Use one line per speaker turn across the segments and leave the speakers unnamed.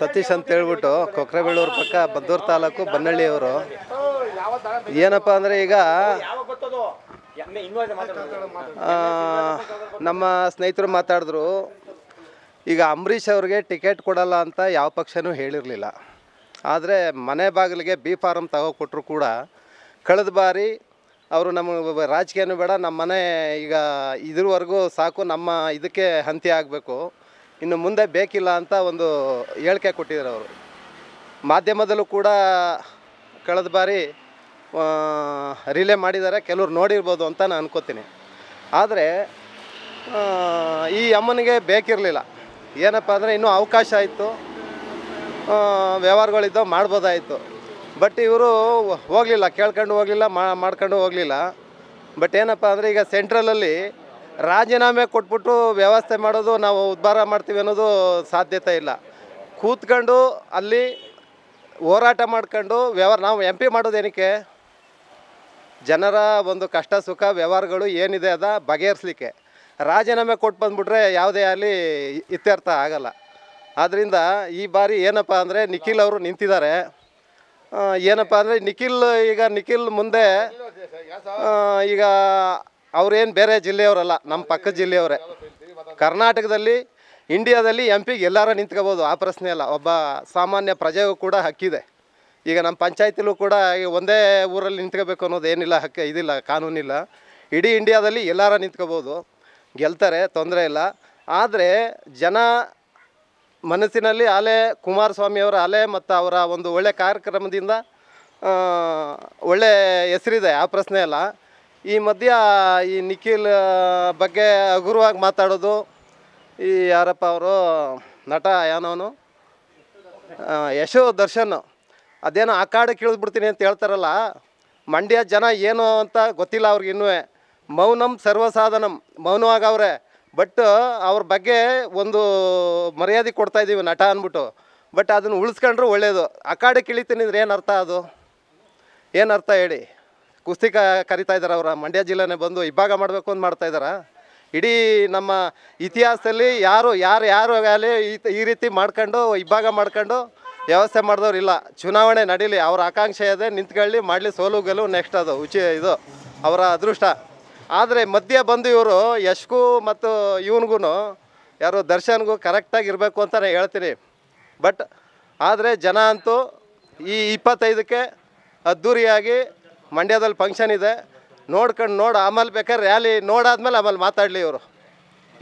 ಸತೀಶ್ ಅಂತ ಹೇಳ್ಬಿಟ್ಟು ಕೊಕ್ರೆಬೆಳ್ಳೂರು ಪಕ್ಕ ಬದ್ದೂರ್ ತಾಲೂಕು ಬನ್ನಳ್ಳಿಯವರು ಏನಪ್ಪ ಅಂದರೆ ಈಗ ನಮ್ಮ ಸ್ನೇಹಿತರು ಮಾತಾಡಿದ್ರು, ಈಗ ಅಂಬರೀಷ್ ಅವ್ರಿಗೆ ಟಿಕೆಟ್ ಕೊಡಲ್ಲ ಅಂತ ಯಾವ ಪಕ್ಷನೂ ಹೇಳಿರಲಿಲ್ಲ. ಆದರೆ ಮನೆ ಬಾಗಿಲಿಗೆ ಬಿ ಫಾರಮ್ ತಗೋಕೊಟ್ರು ಕೂಡ. ಕಳೆದ ಬಾರಿ ಅವರು ನಮ್ಮ ರಾಜಕೀಯನೂ ಬೇಡ, ನಮ್ಮ ಮನೆ ಈಗ ಇದ್ರವರೆಗೂ ಸಾಕು, ನಮ್ಮ ಇದಕ್ಕೆ ಹಂತಿ ಆಗಬೇಕು. ಇನ್ನು ಮುಂದೆ ಬೇಕಿಲ್ಲ ಅಂತ ಒಂದು ಹೇಳಿಕೆ ಕೊಟ್ಟಿದ್ದಾರೆ ಅವರು. ಮಾಧ್ಯಮದಲ್ಲೂ ಕೂಡ ಕಳೆದ ಬಾರಿ ರಿಲೇ ಮಾಡಿದ್ದಾರೆ. ಕೆಲವ್ರು ನೋಡಿರ್ಬೋದು ಅಂತ ನಾನು ಅನ್ಕೋತೀನಿ. ಆದರೆ ಈ ಅಮ್ಮನಿಗೆ ಬೇಕಿರಲಿಲ್ಲ. ಏನಪ್ಪ ಅಂದರೆ ಇನ್ನೂ ಅವಕಾಶ ಆಯಿತು. ವ್ಯವಹಾರಗಳಿದ್ದೋ ಮಾಡ್ಬೋದಾಯಿತು. ಬಟ್ ಇವರು ಹೋಗಲಿಲ್ಲ, ಕೇಳ್ಕೊಂಡು ಹೋಗಲಿಲ್ಲ ಮಾಡ್ಕೊಂಡು ಹೋಗಲಿಲ್ಲ. ಬಟ್ ಏನಪ್ಪ ಅಂದರೆ ಈಗ ಸೆಂಟ್ರಲಲ್ಲಿ ರಾಜೀನಾಮೆ ಕೊಟ್ಬಿಟ್ಟು ವ್ಯವಸ್ಥೆ ಮಾಡೋದು, ನಾವು ಉದ್ಧಾರ ಮಾಡ್ತೀವಿ ಅನ್ನೋದು ಸಾಧ್ಯತೆ ಇಲ್ಲ. ಕೂತ್ಕೊಂಡು ಅಲ್ಲಿ ಹೋರಾಟ ಮಾಡ್ಕೊಂಡು ವ್ಯವಹಾರ, ನಾವು ಎಂ ಪಿ ಮಾಡೋದೇನಕ್ಕೆ ಜನರ ಒಂದು ಕಷ್ಟ, ಸುಖ, ವ್ಯವಹಾರಗಳು ಏನಿದೆ ಅದ ಬಗೆಹರಿಸ್ಲಿಕ್ಕೆ. ರಾಜೀನಾಮೆ ಕೊಟ್ಟು ಬಂದುಬಿಟ್ರೆ ಯಾವುದೇ ಅಲ್ಲಿ ಇತ್ಯರ್ಥ ಆಗಲ್ಲ. ಆದ್ದರಿಂದ ಈ ಬಾರಿ ಏನಪ್ಪ ಅಂದರೆ ನಿಖಿಲ್ ಅವರು ನಿಂತಿದ್ದಾರೆ. ಏನಪ್ಪ ಅಂದರೆ ನಿಖಿಲ್, ಈಗ ನಿಖಿಲ್ ಮುಂದೆ ಈಗ ಅವ್ರೇನು ಬೇರೆ ಜಿಲ್ಲೆಯವರಲ್ಲ ನಮ್ಮ ಪಕ್ಕದ ಜಿಲ್ಲೆಯವರೇ. ಕರ್ನಾಟಕದಲ್ಲಿ, ಇಂಡಿಯಾದಲ್ಲಿ ಎಂ ಪಿಗೆ ಎಲ್ಲರೂ ನಿಂತ್ಕೋಬೋದು, ಆ ಪ್ರಶ್ನೆ ಅಲ್ಲ. ಒಬ್ಬ ಸಾಮಾನ್ಯ ಪ್ರಜೆಗೂ ಕೂಡ ಹಕ್ಕಿದೆ. ಈಗ ನಮ್ಮ ಪಂಚಾಯತಿಲೂ ಕೂಡ ಒಂದೇ ಊರಲ್ಲಿ ನಿಂತ್ಕೋಬೇಕು ಅನ್ನೋದು ಏನಿಲ್ಲ ಹಕ್ಕ ಇದಿಲ್ಲ, ಕಾನೂನಿಲ್ಲ. ಇಡೀ ಇಂಡಿಯಾದಲ್ಲಿ ಎಲ್ಲರೂ ನಿಂತ್ಕೋಬೋದು. ಗೆಲ್ತಾರೆ, ತೊಂದರೆ ಇಲ್ಲ. ಆದರೆ ಜನ ಮನಸ್ಸಿನಲ್ಲಿ ಅಲೆ ಕುಮಾರಸ್ವಾಮಿಯವರ ಅಲೆ ಮತ್ತು ಅವರ ಒಂದು ಒಳ್ಳೆ ಕಾರ್ಯಕ್ರಮದಿಂದ ಒಳ್ಳೆ ಹೆಸರಿದೆ, ಆ ಪ್ರಶ್ನೆ ಅಲ್ಲ. ಈ ಮಧ್ಯ ಈ ನಿಖಿಲ್ ಬಗ್ಗೆ ಹಗುರವಾಗಿ ಮಾತಾಡೋದು, ಈ ಯಾರಪ್ಪ ಅವರು, ನಟ ಯಾನವನು ಯಶೋ ದರ್ಶನ್, ಅದೇನೋ ಆ ಕಾಡು ಕೇಳಿದ್ಬಿಡ್ತೀನಿ ಅಂತ ಹೇಳ್ತಾರಲ್ಲ, ಮಂಡ್ಯ ಜನ ಏನು ಅಂತ ಗೊತ್ತಿಲ್ಲ ಅವ್ರಿಗೆ ಇನ್ನೂ. ಮೌನಂ ಸರ್ವಸಾಧನಂ ಮೌನವಾಗವ್ರೆ ಬಟ್ ಅವ್ರ ಬಗ್ಗೆ ಒಂದು ಮರ್ಯಾದೆ ಕೊಡ್ತಾ ಇದ್ದೀವಿ ನಟ ಅಂದ್ಬಿಟ್ಟು. ಬಟ್ ಅದನ್ನು ಉಳಿಸ್ಕೊಂಡ್ರೆ ಒಳ್ಳೆಯದು ಆ ಕಾಡು ಕಿಳಿತೀನಿ ಅಂದ್ರೆ ಏನು ಅರ್ಥ ಅದು? ಏನು ಅರ್ಥ ಹೇಳಿ? ಕುಸ್ತಿ ಕರಿತಾ ಇದ್ದಾರೆ ಅವರ. ಮಂಡ್ಯ ಜಿಲ್ಲೆನೇ ಬಂದು ಇಬ್ಬಾಗ ಮಾಡಬೇಕು ಅಂತ ಮಾಡ್ತಾ ಇದ್ದಾರೆ ಇಡೀ ನಮ್ಮ ಇತಿಹಾಸದಲ್ಲಿ ಯಾರು ಯಾರು ಯಾರು ಆಗಲಿ ಈ ರೀತಿ ಮಾಡ್ಕೊಂಡು, ಇಬ್ಬಾಗ ಮಾಡ್ಕೊಂಡು ವ್ಯವಸ್ಥೆ ಮಾಡಿದವ್ರು ಇಲ್ಲ. ಚುನಾವಣೆ ನಡೀಲಿ, ಅವ್ರ ಆಕಾಂಕ್ಷೆ ಇದೆ, ನಿಂತ್ಕೊಳ್ಳಿ, ಮಾಡಲಿ, ಸೋಲು ಗೆಲುವು ನೆಕ್ಸ್ಟ್ ಅದು, ಉಚಿ, ಇದು, ಅವರ ಅದೃಷ್ಟ. ಆದರೆ ಮಧ್ಯೆ ಬಂದು ಇವರು ಯಶ್ಗೂ ಮತ್ತು ಇವನಿಗೂ ಯಾರು ದರ್ಶನ್ಗೂ ಕರೆಕ್ಟಾಗಿ ಇರಬೇಕು ಅಂತ ನಾನು ಹೇಳ್ತೀನಿ. ಬಟ್ ಆದರೆ ಜನ ಅಂತೂ ಈ ಇಪ್ಪತ್ತೈದಕ್ಕೆ ಅದ್ಧೂರಿಯಾಗಿ ಮಂಡ್ಯದಲ್ಲಿ ಫಂಕ್ಷನ್ ಇದೆ. ನೋಡ್ಕೊಂಡು ನೋಡಿ, ಆಮೇಲೆ ಬೇಕಾದ್ರೆ ರ್ಯಾಲಿ ನೋಡಾದ್ಮೇಲೆ ಆಮೇಲೆ ಮಾತಾಡಲಿ ಇವರು.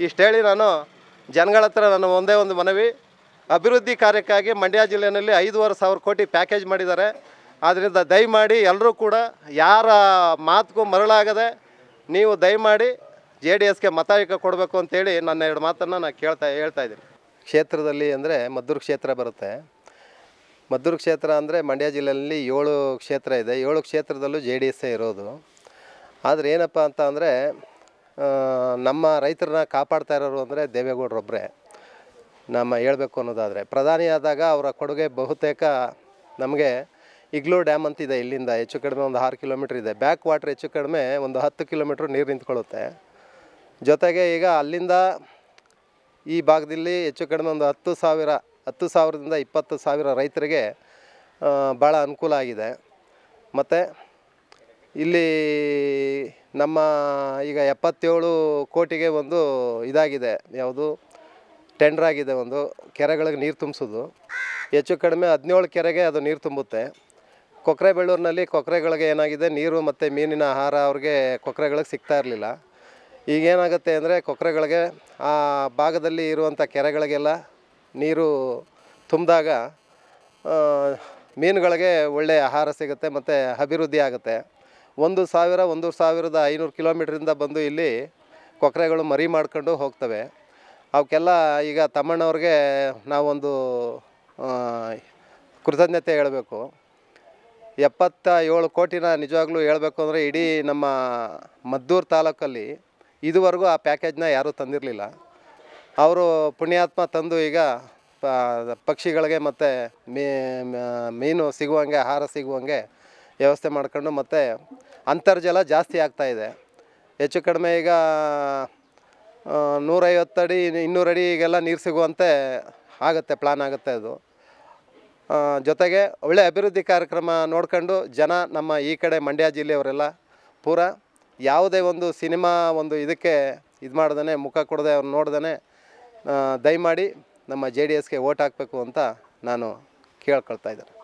ಇಷ್ಟು ಹೇಳಿ ನಾನು ಜನಗಳ ಹತ್ರ ನಾನು ಒಂದೇ ಒಂದು ಮನವಿ. ಅಭಿವೃದ್ಧಿ ಕಾರ್ಯಕ್ಕಾಗಿ ಮಂಡ್ಯ ಜಿಲ್ಲೆಯಲ್ಲಿ ಐದೂವರೆ ಸಾವಿರ ಕೋಟಿ ಪ್ಯಾಕೇಜ್ ಮಾಡಿದ್ದಾರೆ. ಆದ್ದರಿಂದ ದಯಮಾಡಿ ಎಲ್ಲರೂ ಕೂಡ ಯಾರ ಮಾತುಗೂ ಮರಳಾಗದೆ ನೀವು ದಯಮಾಡಿ ಜೆ ಡಿ ಎಸ್ಗೆ ಮತ ಕೊಡಬೇಕು ಅಂತೇಳಿ ನನ್ನ ಎರಡು ಮಾತನ್ನು ನಾನು ಕೇಳ್ತಾ ಹೇಳ್ತಾ ಇದ್ದೀನಿ. ಕ್ಷೇತ್ರದಲ್ಲಿ ಅಂದರೆ ಮದ್ದೂರು ಕ್ಷೇತ್ರ ಬರುತ್ತೆ. ಮದ್ದೂರು ಕ್ಷೇತ್ರ ಅಂದರೆ ಮಂಡ್ಯ ಜಿಲ್ಲೆಯಲ್ಲಿ ಏಳು ಕ್ಷೇತ್ರ ಇದೆ. ಏಳು ಕ್ಷೇತ್ರದಲ್ಲೂ ಜೆ ಡಿ ಎಸ್ಸೇ ಇರೋದು. ಆದರೆ ಏನಪ್ಪ ಅಂತ ಅಂದರೆ ನಮ್ಮ ರೈತರನ್ನ ಕಾಪಾಡ್ತಾ ಇರೋರು ಅಂದರೆ ದೇವೇಗೌಡರೊಬ್ಬರೇ ನಮ್ಮ ಹೇಳಬೇಕು ಅನ್ನೋದಾದರೆ ಪ್ರಧಾನಿಯಾದಾಗ ಅವರ ಕೊಡುಗೆ ಬಹುತೇಕ ನಮಗೆ ಇಗ್ಲೂ ಡ್ಯಾಮ್ ಅಂತಿದೆ ಇಲ್ಲಿಂದ. ಹೆಚ್ಚು ಕಡಿಮೆ ಒಂದು ಆರು ಕಿಲೋಮೀಟ್ರ್ ಇದೆ. ಬ್ಯಾಕ್ ವಾಟ್ರ್ ಹೆಚ್ಚು ಕಡಿಮೆ ಒಂದು ಹತ್ತು ಕಿಲೋಮೀಟ್ರ್ ನೀರು ನಿಂತ್ಕೊಳ್ಳುತ್ತೆ. ಜೊತೆಗೆ ಈಗ ಅಲ್ಲಿಂದ ಈ ಭಾಗದಲ್ಲಿ ಹೆಚ್ಚು ಕಡಿಮೆ ಒಂದು ಹತ್ತು ಸಾವಿರ ಹತ್ತು ಸಾವಿರದಿಂದ ಇಪ್ಪತ್ತು ಸಾವಿರ ರೈತರಿಗೆ ಭಾಳ ಅನುಕೂಲ ಆಗಿದೆ. ಮತ್ತು ಇಲ್ಲಿ ನಮ್ಮ ಈಗ ಎಪ್ಪತ್ತೇಳು ಕೋಟಿಗೆ ಒಂದು ಇದಾಗಿದೆ. ಯಾವುದು? ಟೆಂಡರ್ ಆಗಿದೆ ಒಂದು. ಕೆರೆಗಳಿಗೆ ನೀರು ತುಂಬಿಸೋದು. ಹೆಚ್ಚು ಕಡಿಮೆ ಹದಿನೇಳು ಕೆರೆಗೆ ಅದು ನೀರು ತುಂಬುತ್ತೆ. ಕೊಕ್ರೆಬೆಳ್ಳೂರಿನಲ್ಲಿ ಕೊಕ್ರೆಗಳಿಗೆ ಏನಾಗಿದೆ? ನೀರು ಮತ್ತು ಮೀನಿನ ಆಹಾರ ಅವ್ರಿಗೆ ಕೊಕ್ರೆಗಳಿಗೆ ಸಿಗ್ತಾ ಇರಲಿಲ್ಲ. ಈಗೇನಾಗುತ್ತೆ ಅಂದರೆ ಕೊಕ್ರೆಗಳಿಗೆ ಆ ಭಾಗದಲ್ಲಿ ಇರುವಂಥ ಕೆರೆಗಳಿಗೆಲ್ಲ ನೀರು ತುಂಬಿದಾಗ ಮೀನುಗಳಿಗೆ ಒಳ್ಳೆಯ ಆಹಾರ ಸಿಗುತ್ತೆ ಮತ್ತು ಅಭಿವೃದ್ಧಿ ಆಗುತ್ತೆ. ಒಂದು ಸಾವಿರ ಒಂದು ಸಾವಿರದ ಐನೂರು ಕಿಲೋಮೀಟ್ರಿಂದ ಬಂದು ಇಲ್ಲಿ ಕೊಕ್ಕರೆಗಳು ಮರಿ ಮಾಡ್ಕೊಂಡು ಹೋಗ್ತವೆ. ಅವಕ್ಕೆಲ್ಲ ಈಗ ತಮ್ಮಣ್ಣವ್ರಿಗೆ ನಾವೊಂದು ಕೃತಜ್ಞತೆ ಹೇಳಬೇಕು. ಎಪ್ಪತ್ತ ಏಳು ಕೋಟಿನ ನಿಜವಾಗ್ಲೂ ಹೇಳಬೇಕು ಅಂದರೆ ಇಡೀ ನಮ್ಮ ಮದ್ದೂರು ತಾಲೂಕಲ್ಲಿ ಇದುವರೆಗೂ ಆ ಪ್ಯಾಕೇಜ್ನ ಯಾರೂ ತಂದಿರಲಿಲ್ಲ. ಅವರು ಪುಣ್ಯಾತ್ಮ ತಂದು ಈಗ ಪಕ್ಷಿಗಳಿಗೆ ಮತ್ತು ಮೀನು ಸಿಗುವಂಗೆ, ಆಹಾರ ಸಿಗುವಂಗೆ ವ್ಯವಸ್ಥೆ ಮಾಡ್ಕೊಂಡು ಮತ್ತು ಅಂತರ್ಜಲ ಜಾಸ್ತಿ ಆಗ್ತಾ ಇದೆ. ಹೆಚ್ಚು ಕಡಿಮೆ ಈಗ ನೂರೈವತ್ತು ಅಡಿ, ಇನ್ನೂರು ನೀರು ಸಿಗುವಂತೆ ಆಗುತ್ತೆ, ಪ್ಲಾನ್ ಆಗುತ್ತೆ ಅದು. ಜೊತೆಗೆ ಒಳ್ಳೆ ಅಭಿವೃದ್ಧಿ ಕಾರ್ಯಕ್ರಮ ನೋಡ್ಕೊಂಡು ಜನ ನಮ್ಮ ಈ ಕಡೆ ಮಂಡ್ಯ ಜಿಲ್ಲೆಯವರೆಲ್ಲ ಪೂರ ಯಾವುದೇ ಒಂದು ಸಿನಿಮಾ ಒಂದು ಇದಕ್ಕೆ ಇದು ಮಾಡ್ದೇ ಮುಖ ಕೊಡದೆ ಅವ್ರು ನೋಡ್ದೇ ದಯಮಾಡಿ ನಮ್ಮ ಜೆ ಡಿ ಎಸ್ಗೆ ಓಟ್ ಹಾಕಬೇಕು ಅಂತ ನಾನು ಕೇಳ್ಕೊಳ್ತಾ ಇದ್ದೇನೆ.